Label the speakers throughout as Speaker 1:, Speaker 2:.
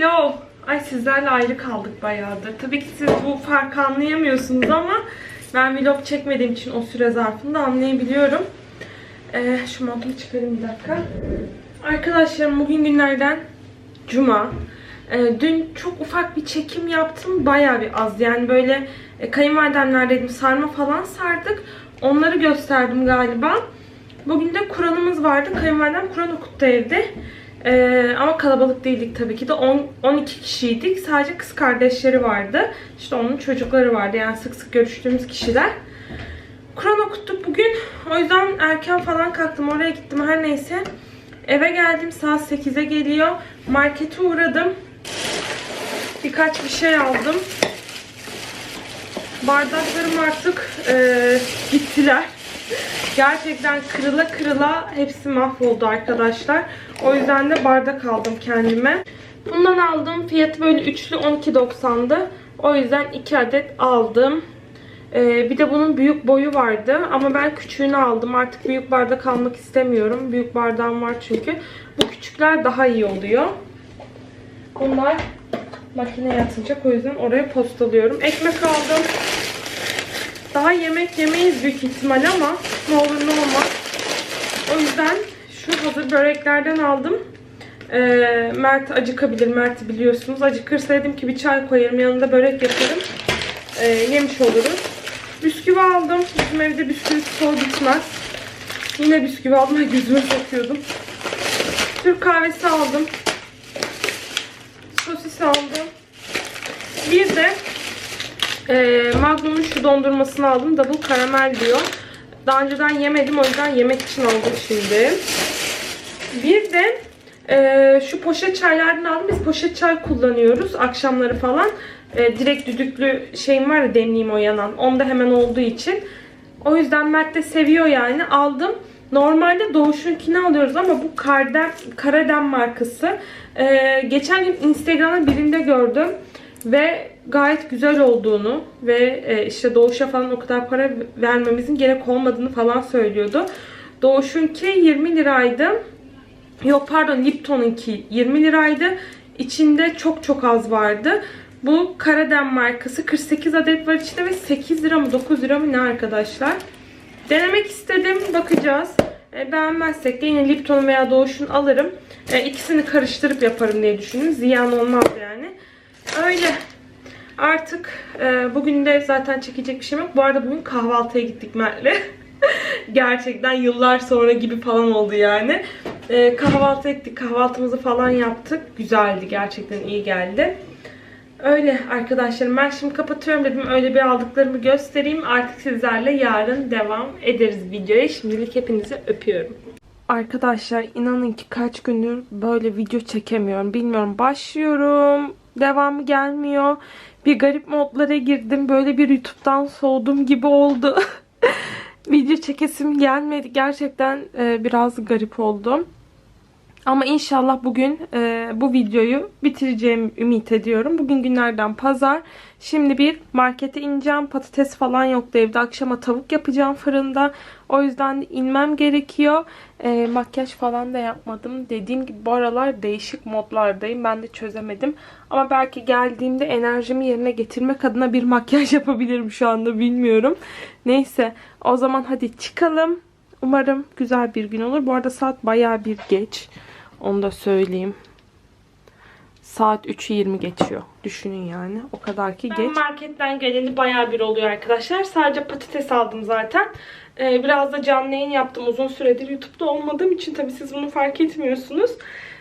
Speaker 1: Hello. Ay sizlerle ayrı kaldık bayağıdır. Tabii ki siz bu farkı anlayamıyorsunuz ama ben vlog çekmediğim için o süre zarfında anlayabiliyorum. Ee, şu montumu çıkarayım bir dakika. Arkadaşlarım bugün günlerden Cuma. Ee, dün çok ufak bir çekim yaptım. Bayağı bir az. Yani böyle e, kayınvalidemlerdeydim. Sarma falan sardık. Onları gösterdim galiba. Bugün de Kur'an'ımız vardı. Kayınvalidem Kur'an okuttu evde. Ee, ama kalabalık değildik tabii ki de. 10, 12 kişiydik. Sadece kız kardeşleri vardı. İşte onun çocukları vardı. Yani sık sık görüştüğümüz kişiler. Kur'an okuttuk bugün. O yüzden erken falan kalktım. Oraya gittim her neyse. Eve geldim. Saat 8'e geliyor. Markete uğradım. Birkaç bir şey aldım. Bardaklarım artık eee, gittiler. Gerçekten kırıla kırıla hepsi mahvoldu arkadaşlar. O yüzden de bardak aldım kendime. Bundan aldım. Fiyatı böyle üçlü 12.90'dı. O yüzden 2 adet aldım. Ee, bir de bunun büyük boyu vardı. Ama ben küçüğünü aldım. Artık büyük bardak almak istemiyorum. Büyük bardağım var çünkü. Bu küçükler daha iyi oluyor. Bunlar makineye atılacak. O yüzden oraya postalıyorum. Ekmek aldım. Daha yemek yemeyiz büyük ihtimal ama ne olur ne olmaz. O yüzden şu hazır böreklerden aldım. Ee, Mert acıkabilir. Mert'i biliyorsunuz. Acıkırsa dedim ki bir çay koyarım. Yanında börek yaparım. Ee, yemiş oluruz. Bisküvi aldım. Bizim evde bisküvi stoğu bitmez. Yine bisküvi aldım. Ay, Gözüme sokuyordum. Türk kahvesi aldım. Sosis aldım. Bir de e, Magnum'un şu dondurmasını aldım. Double karamel diyor. Daha önceden yemedim. O yüzden yemek için aldım şimdi. Bir de e, şu poşet çaylardan aldım. Biz poşet çay kullanıyoruz akşamları falan. E, direkt düdüklü şeyim var ya demleyeyim o yanan. Onda hemen olduğu için. O yüzden Mert de seviyor yani. Aldım. Normalde Doğuş'unkini alıyoruz ama bu Kardem, Karadem markası. E, geçen gün Instagram'da birinde gördüm. Ve gayet güzel olduğunu ve e, işte Doğuş'a falan o kadar para vermemizin gerek olmadığını falan söylüyordu. Doğuş'unki 20 liraydı. Yok pardon Lipton'unki 20 liraydı. İçinde çok çok az vardı. Bu Karadem markası 48 adet var içinde ve 8 lira mı 9 lira mı ne arkadaşlar. Denemek istedim. Bakacağız. E, beğenmezsek de yine Lipton veya Doğuş'un alırım. E, ikisini karıştırıp yaparım diye düşündüm. Ziyan olmaz yani. Öyle. Artık e, bugün de zaten çekecek bir şey yok. Bu arada bugün kahvaltıya gittik Mert'le. Gerçekten yıllar sonra gibi falan oldu yani. E, kahvaltı ettik. Kahvaltımızı falan yaptık. Güzeldi. Gerçekten iyi geldi. Öyle arkadaşlarım ben şimdi kapatıyorum dedim öyle bir aldıklarımı göstereyim. Artık sizlerle yarın devam ederiz videoya. Şimdilik hepinizi öpüyorum. Arkadaşlar inanın ki kaç gündür böyle video çekemiyorum. Bilmiyorum başlıyorum. Devamı gelmiyor. Bir garip modlara girdim. Böyle bir YouTube'dan soğudum gibi oldu. video çekesim gelmedi. Gerçekten e, biraz garip oldum. Ama inşallah bugün e, bu videoyu bitireceğimi ümit ediyorum. Bugün günlerden pazar. Şimdi bir markete ineceğim. Patates falan yoktu evde. Akşama tavuk yapacağım fırında. O yüzden de inmem gerekiyor. E, makyaj falan da yapmadım. Dediğim gibi bu aralar değişik modlardayım. Ben de çözemedim. Ama belki geldiğimde enerjimi yerine getirmek adına bir makyaj yapabilirim şu anda bilmiyorum. Neyse o zaman hadi çıkalım. Umarım güzel bir gün olur. Bu arada saat bayağı bir geç. Onu da söyleyeyim. Saat 3'ü 20 geçiyor. Düşünün yani. O kadar ki geç. Ben marketten geleli bayağı bir oluyor arkadaşlar. Sadece patates aldım zaten. Ee, biraz da canlı yayın yaptım. Uzun süredir YouTube'da olmadığım için tabii siz bunu fark etmiyorsunuz.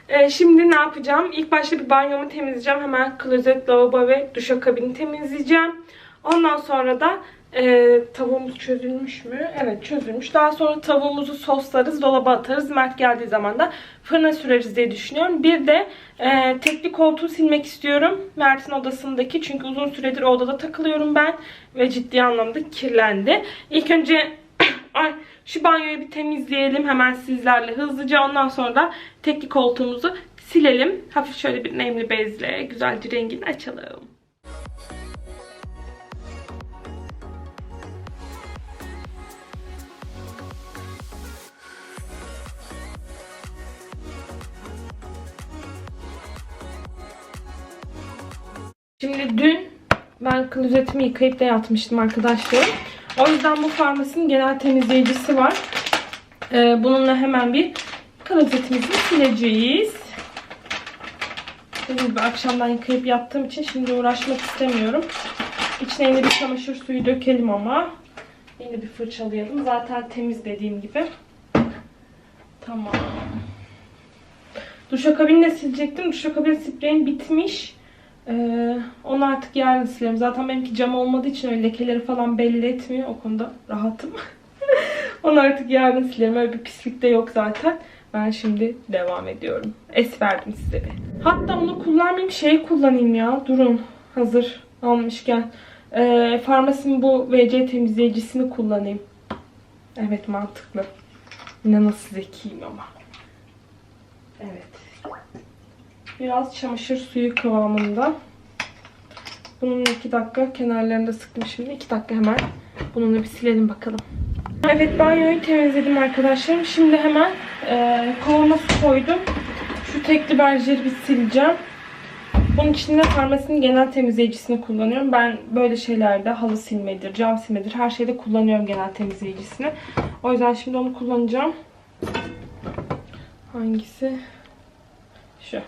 Speaker 1: Ee, şimdi ne yapacağım? İlk başta bir banyomu temizleyeceğim. Hemen klozet, lavabo ve duşakabini temizleyeceğim. Ondan sonra da e, tavuğumuz çözülmüş mü? Evet çözülmüş. Daha sonra tavuğumuzu soslarız, dolaba atarız. Mert geldiği zaman da fırına süreriz diye düşünüyorum. Bir de e, tekli koltuğu silmek istiyorum. Mert'in odasındaki. Çünkü uzun süredir o odada takılıyorum ben. Ve ciddi anlamda kirlendi. İlk önce ay şu banyoyu bir temizleyelim hemen sizlerle hızlıca. Ondan sonra da tekli koltuğumuzu silelim. Hafif şöyle bir nemli bezle güzelce rengini açalım. Şimdi dün ben klozetimi yıkayıp da yatmıştım arkadaşlarım. O yüzden bu farmasinin genel temizleyicisi var. Ee, bununla hemen bir klozetimizi sileceğiz. Dediğim gibi akşamdan yıkayıp yattığım için şimdi uğraşmak istemiyorum. İçine yine bir çamaşır suyu dökelim ama. Yine bir fırçalayalım. Zaten temiz dediğim gibi. Tamam. Duşakabini de silecektim. Duşakabin spreyim bitmiş. Ee, onu artık yarın silerim. Zaten benimki cam olmadığı için öyle lekeleri falan belli etmiyor. O konuda rahatım. onu artık yarın silerim. Öyle bir pislik de yok zaten. Ben şimdi devam ediyorum. Es verdim size bir. Hatta onu kullanmayayım şey kullanayım ya. Durun. Hazır almışken. Ee, farmasinin bu VC temizleyicisini kullanayım. Evet mantıklı. Yine nasıl zekiyim ama. Evet. Biraz çamaşır suyu kıvamında. Bunun 2 dakika kenarlarını da sıktım şimdi. 2 dakika hemen bununla bir silelim bakalım. Evet banyoyu temizledim arkadaşlarım. Şimdi hemen e, kovama su koydum. Şu tekli berjeri bir sileceğim. Bunun için de farmasinin genel temizleyicisini kullanıyorum. Ben böyle şeylerde halı silmedir, cam silmedir her şeyde kullanıyorum genel temizleyicisini. O yüzden şimdi onu kullanacağım. Hangisi? Şu.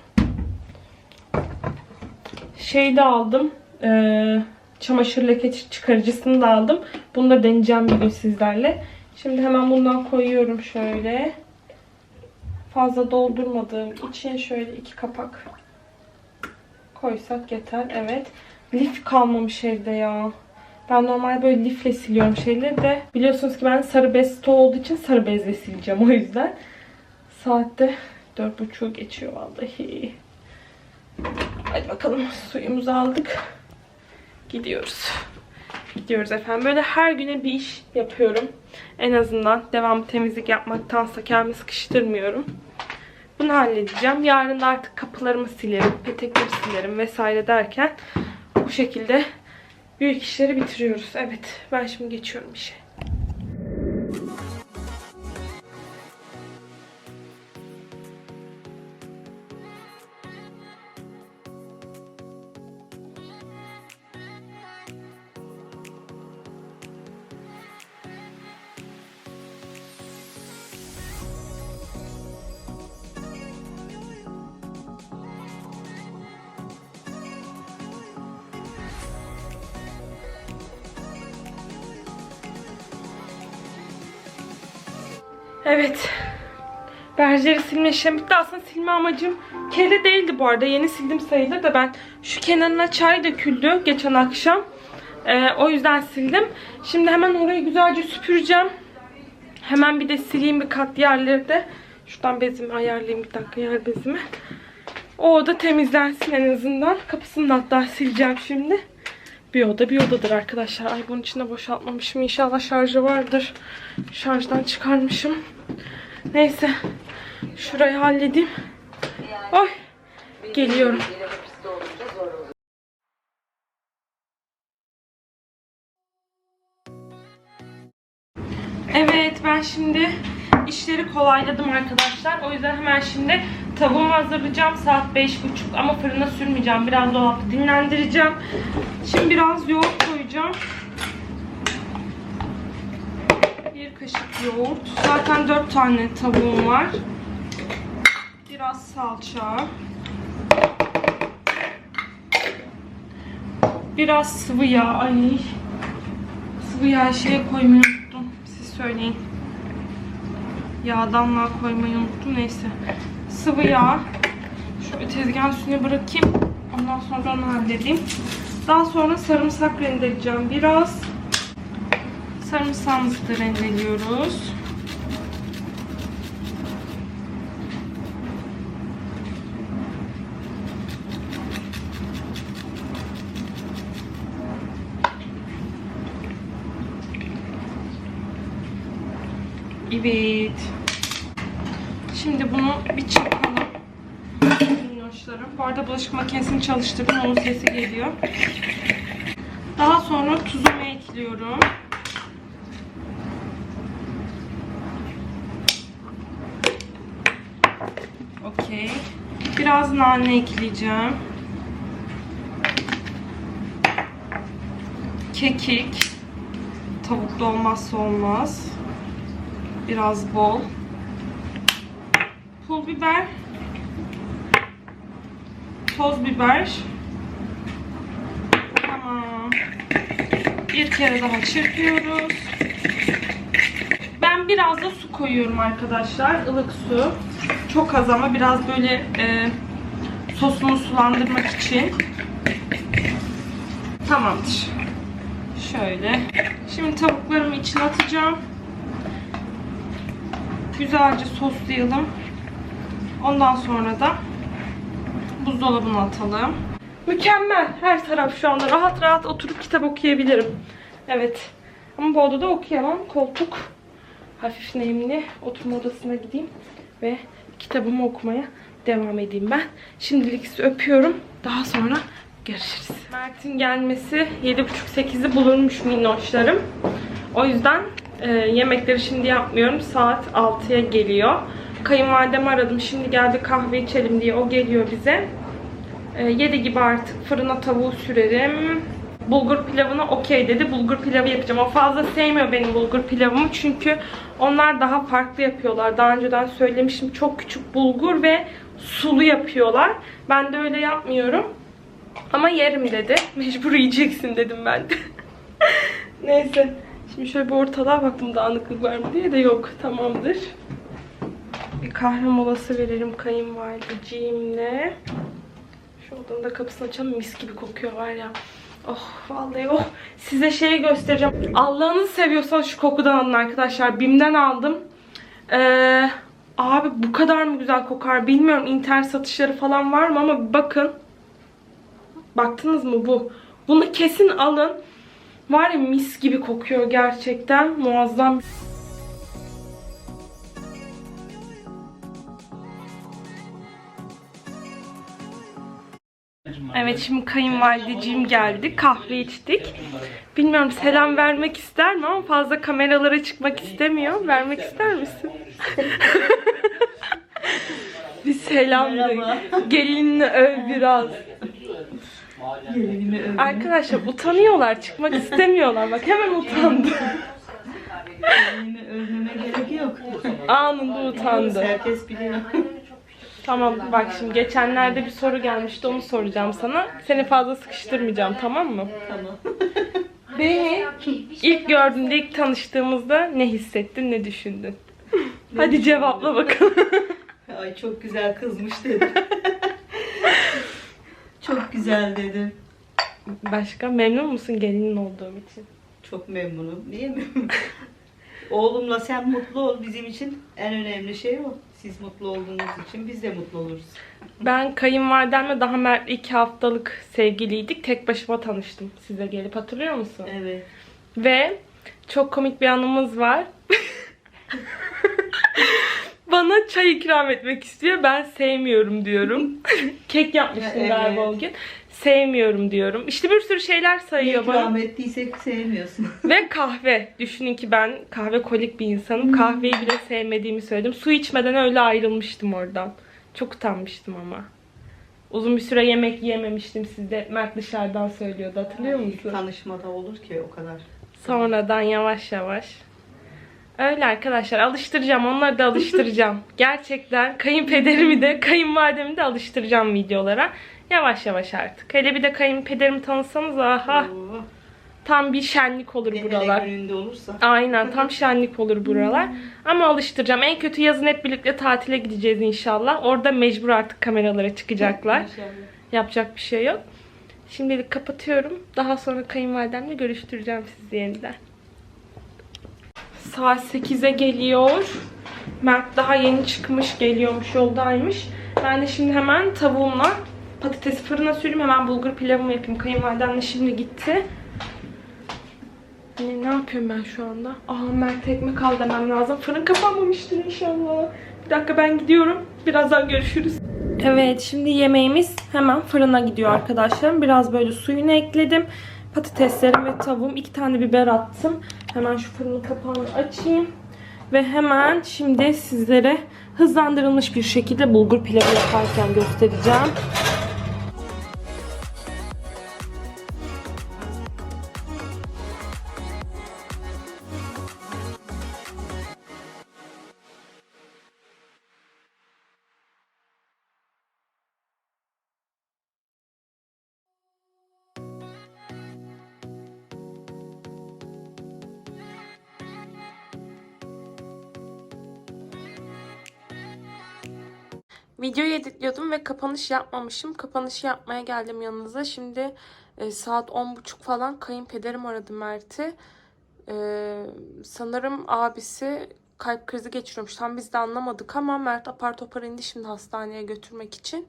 Speaker 1: Şey de aldım. Ee, çamaşır leke çıkarıcısını da aldım. Bunu da deneyeceğim bir gün sizlerle. Şimdi hemen bundan koyuyorum şöyle. Fazla doldurmadığım için şöyle iki kapak koysak yeter. Evet. Lif kalmamış evde ya. Ben normal böyle lifle siliyorum şeyleri de. Biliyorsunuz ki ben sarı bez stoğu olduğu için sarı bezle sileceğim o yüzden. Saatte 4.30 geçiyor vallahi. Hadi bakalım suyumuzu aldık. Gidiyoruz. Gidiyoruz efendim. Böyle her güne bir iş yapıyorum. En azından devam temizlik yapmaktansa kendimi sıkıştırmıyorum. Bunu halledeceğim. Yarın da artık kapılarımı silerim, petekleri silerim vesaire derken bu şekilde büyük işleri bitiriyoruz. Evet ben şimdi geçiyorum işe. Evet. Berjeri silme işlemi bitti. Aslında silme amacım kere değildi bu arada. Yeni sildim sayılır da ben şu kenarına çay döküldü geçen akşam. Ee, o yüzden sildim. Şimdi hemen orayı güzelce süpüreceğim. Hemen bir de sileyim bir kat yerleri de. Şuradan bezimi ayarlayayım bir dakika yer bezimi. O oda temizlensin en azından. Kapısını da hatta sileceğim şimdi. Bir oda bir odadır arkadaşlar. Ay bunun içinde boşaltmamışım. İnşallah şarjı vardır. Şarjdan çıkarmışım. Neyse. Şurayı halledeyim. Oy. Geliyorum. Evet ben şimdi işleri kolayladım arkadaşlar. O yüzden hemen şimdi tavuğumu hazırlayacağım. Saat 5.30 ama fırına sürmeyeceğim. Biraz dolapta dinlendireceğim. Şimdi biraz yoğurt koyacağım. Bir kaşık yoğurt. Zaten 4 tane tavuğum var. Biraz salça. Biraz sıvı yağ. Ay. Sıvı yağ şeye koymayı unuttum. Siz söyleyin. Yağdanlığa koymayı unuttum. Neyse. Sıvı yağ. Şöyle tezgahın üstüne bırakayım. Ondan sonra onu halledeyim. Daha sonra sarımsak rendeleyeceğim biraz. Sarımsağımızı da rendeliyoruz. Evet. Şimdi bunu bir çırpalım. Minnoşlarım. Bu arada bulaşık makinesini çalıştırdım. Onun sesi geliyor. Daha sonra tuzumu ekliyorum. Okey. Biraz nane ekleyeceğim. kekik. Tavuklu olmazsa olmaz. Biraz bol. Pul biber. Toz biber. Tamam. Bir kere daha çırpıyoruz. Ben biraz da su koyuyorum arkadaşlar. ılık su. Çok az ama biraz böyle e, sosunu sulandırmak için. Tamamdır. Şöyle. Şimdi tavuklarımı içine atacağım. Güzelce soslayalım. Ondan sonra da buzdolabına atalım. Mükemmel. Her taraf şu anda rahat rahat oturup kitap okuyabilirim. Evet. Ama bu odada okuyamam. Koltuk hafif nemli. Oturma odasına gideyim ve kitabımı okumaya devam edeyim ben. Şimdilik sizi öpüyorum. Daha sonra görüşürüz. Mert'in gelmesi 7.30-8'i bulurmuş minnoşlarım. O yüzden e, yemekleri şimdi yapmıyorum. Saat 6'ya geliyor. Kayınvalidemi aradım. Şimdi geldi kahve içelim diye. O geliyor bize. E, 7 gibi artık fırına tavuğu sürerim. Bulgur pilavına okey dedi. Bulgur pilavı yapacağım. O fazla sevmiyor benim bulgur pilavımı. Çünkü onlar daha farklı yapıyorlar. Daha önceden söylemiştim. Çok küçük bulgur ve sulu yapıyorlar. Ben de öyle yapmıyorum. Ama yerim dedi. Mecbur yiyeceksin dedim ben de. Neyse. Şimdi şöyle bir ortalığa baktım dağınıklık var mı diye de yok. Tamamdır. Bir kahve molası verelim kayınvalideciğimle. Şu odanın da kapısını açalım. Mis gibi kokuyor var ya. Oh vallahi oh. Size şeyi göstereceğim. Allah'ınızı seviyorsanız şu kokudan alın arkadaşlar. Bim'den aldım. Ee, abi bu kadar mı güzel kokar bilmiyorum. internet satışları falan var mı ama bakın. Baktınız mı bu? Bunu kesin alın. Var ya mis gibi kokuyor gerçekten. Muazzam. Evet şimdi kayınvalideciğim geldi. Kahve içtik. Bilmiyorum selam vermek ister mi ama fazla kameralara çıkmak istemiyor. Vermek ister misin? bir selam de. Gelinini öv biraz. Arkadaşlar utanıyorlar. Çıkmak istemiyorlar. Bak hemen utandı.
Speaker 2: Gelinimi övmeme gerek yok.
Speaker 1: Anında utandı.
Speaker 2: Herkes biliyor.
Speaker 1: Tamam bak şimdi geçenlerde bir soru gelmişti onu soracağım sana. Seni fazla sıkıştırmayacağım tamam mı?
Speaker 2: tamam.
Speaker 1: Beni ilk gördüğünde ilk tanıştığımızda ne hissettin ne düşündün? Hadi cevapla bakalım.
Speaker 2: Ay çok güzel kızmış dedim. çok güzel dedim.
Speaker 1: Başka memnun musun gelinin olduğum için?
Speaker 2: Çok memnunum. Niye mi? Oğlumla sen mutlu ol bizim için en önemli şey o. Siz mutlu olduğunuz için biz de mutlu oluruz.
Speaker 1: Ben kayınvalidemle daha Mert iki haftalık sevgiliydik. Tek başıma tanıştım size gelip hatırlıyor musun?
Speaker 2: Evet.
Speaker 1: Ve çok komik bir anımız var. Bana çay ikram etmek istiyor. Ben sevmiyorum diyorum. Kek yapmıştım
Speaker 2: Evet.
Speaker 1: galiba o gün. Sevmiyorum diyorum. İşte bir sürü şeyler sayıyor bana.
Speaker 2: İkram ettiysek sevmiyorsun.
Speaker 1: Ve kahve. Düşünün ki ben kahve kolik bir insanım. Kahveyi bile sevmediğimi söyledim. Su içmeden öyle ayrılmıştım oradan. Çok utanmıştım ama. Uzun bir süre yemek yiyememiştim sizde. Mert dışarıdan söylüyordu hatırlıyor musun?
Speaker 2: Tanışmada olur ki o kadar.
Speaker 1: Sonradan yavaş yavaş. Öyle arkadaşlar alıştıracağım. Onları da alıştıracağım. Gerçekten kayınpederimi de kayınvalidemi de alıştıracağım videolara. Yavaş yavaş artık. Hele bir de kayınpederimi tanısanız aha
Speaker 2: Oo.
Speaker 1: tam bir şenlik olur
Speaker 2: Bir de hele
Speaker 1: buralar.
Speaker 2: gününde olursa.
Speaker 1: Aynen tam şenlik olur buralar. Ama alıştıracağım. En kötü yazın hep birlikte tatile gideceğiz inşallah. Orada mecbur artık kameralara çıkacaklar.
Speaker 2: İnşallah.
Speaker 1: Yapacak bir şey yok. Şimdilik kapatıyorum. Daha sonra kayınvalidemle görüştüreceğim sizi yeniden. Saat 8'e geliyor. Mert daha yeni çıkmış, geliyormuş, yoldaymış. Ben de şimdi hemen tavuğumla patatesi fırına süreyim. Hemen bulgur pilavımı yapayım. Kayınvalidem de şimdi gitti. Ne, ne yapıyorum ben şu anda? Aa Mert ekmek al demem lazım. Fırın kapanmamıştır inşallah. Bir dakika ben gidiyorum. Birazdan görüşürüz. Evet şimdi yemeğimiz hemen fırına gidiyor arkadaşlarım. Biraz böyle suyunu ekledim. Patateslerim ve tavuğum. iki tane biber attım. Hemen şu fırının kapağını açayım. Ve hemen şimdi sizlere hızlandırılmış bir şekilde bulgur pilavı yaparken göstereceğim. Videoyu editliyordum ve kapanış yapmamışım. Kapanışı yapmaya geldim yanınıza. Şimdi e, saat 10.30 falan kayınpederim aradı Mert'i. E, sanırım abisi kalp krizi geçiriyormuş. Tam biz de anlamadık ama Mert apar topar indi şimdi hastaneye götürmek için.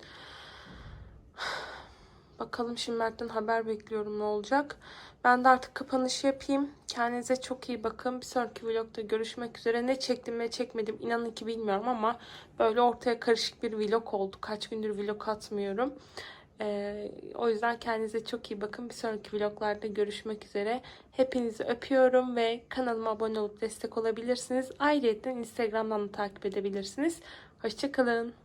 Speaker 1: Bakalım şimdi Mert'ten haber bekliyorum ne olacak. Ben de artık kapanışı yapayım. Kendinize çok iyi bakın. Bir sonraki vlogda görüşmek üzere. Ne çektim ne çekmedim inanın ki bilmiyorum ama böyle ortaya karışık bir vlog oldu. Kaç gündür vlog atmıyorum. Ee, o yüzden kendinize çok iyi bakın. Bir sonraki vloglarda görüşmek üzere. Hepinizi öpüyorum ve kanalıma abone olup destek olabilirsiniz. Ayrıca Instagram'dan da takip edebilirsiniz. Hoşçakalın.